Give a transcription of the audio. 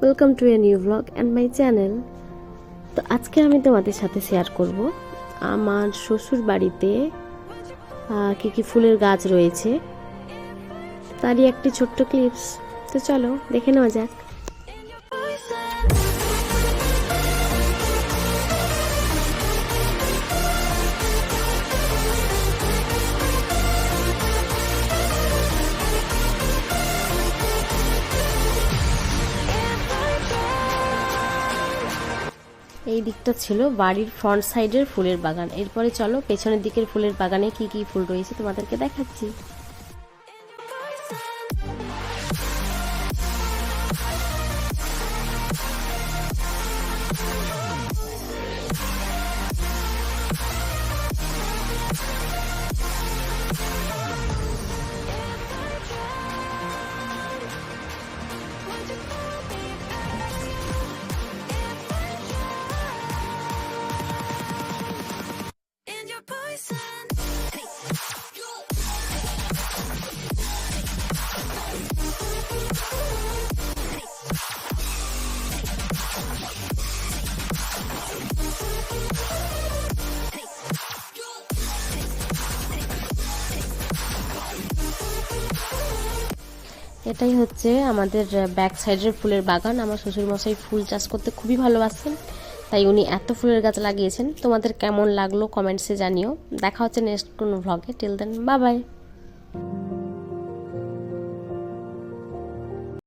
Welcome to a new blog and my channel তো আজকে আমি তোমাদের সাথে শেয়ার করব আমার শ্বশুর বাড়িতে কী কি ফুলের গাছ রয়েছে। তারই একটি ছোট্ট ক্লিপস তো চলো, দেখে নেওয়া যাক। এই দিকটা ছিল বাড়ির ফ্রন্ট সাইডের ফুলের বাগান। এরপরে চলো, পেছনের দিকের ফুলের বাগানে কি কি ফুল রয়েছে তোমাদেরকে দেখাচ্ছি। এটাই হচ্ছে আমাদের ব্যাক সাইডের ফুলের বাগান। আমার শ্বশুরমশাই ফুল চাষ করতে খুবই ভালোবাসেন, তাই উনি এত ফুলের গাছ লাগিয়েছেন। তোমাদের কেমন লাগল কমেন্টসে জানিও। দেখা হচ্ছে নেক্সট কোনো ভ্লগে টিল দেন বাই বাই